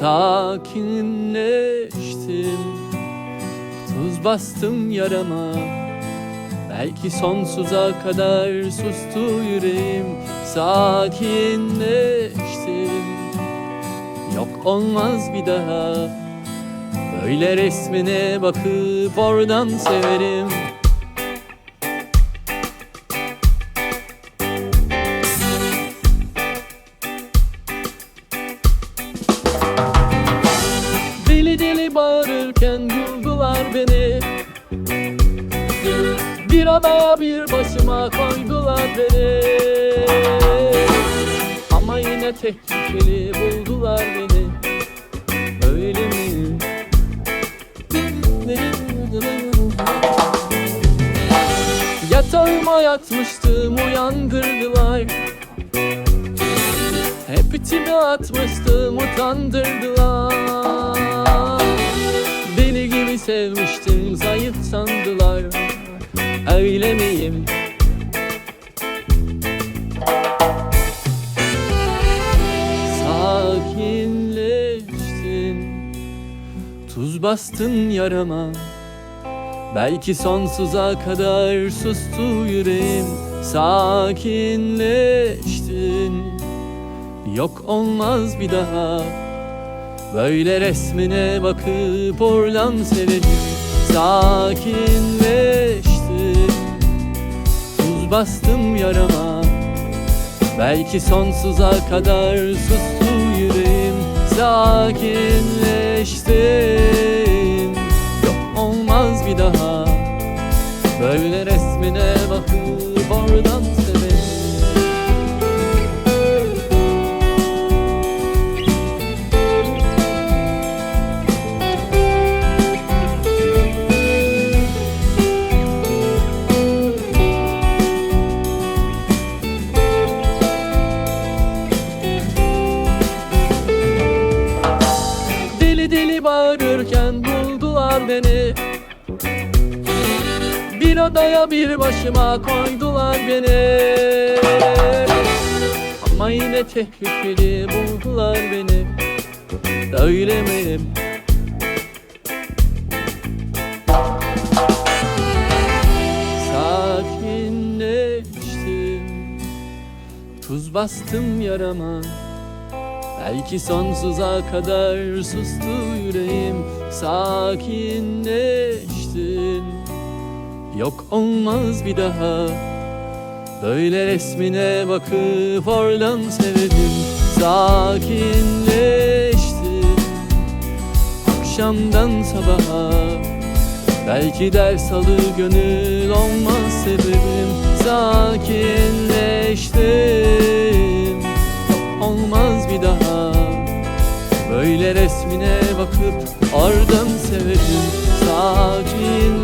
Sakinleştim. Tuz bastım yarama Belki sonsuza kadar sustu yüreğim. Sakinleştim. Yok olmaz bir daha Böyle resmine bakıp oradan severim Bir odaya bir başıma koydular beni. Ama yine tehlikeli buldular beni. Öyle mi? Yatağıma yatmıştım uyandırdılar. Hep içime atmıştım utandırdılar. Deli gibi sevmiştim Öyle miyim? Sakinleştin. Tuz bastın yarama. Belki sonsuza kadar sustu yüreğim. Sakinleştin. Yok olmaz bir daha. Böyle resmine bakıp oradan severim Sakinleştim Tuz bastım yarama. Belki sonsuza kadar sustu yüreğim. Sakinleştim bağırırken buldular beni. Bir odaya bir başıma koydular beni. Ama yine tehlikeli buldular beni. Öyle miyim? Sakinleştim. Tuz bastım yarama Belki sonsuza kadar sustu yüreğim Sakinleştin. Yok olmaz bir daha Böyle resmine bakıp oradan severim Sakinleştin. Akşamdan sabaha Belki ders alır gönül olmaz sebebim. Sakinleştim Resmine bakıp ardın severim. Sakinleştim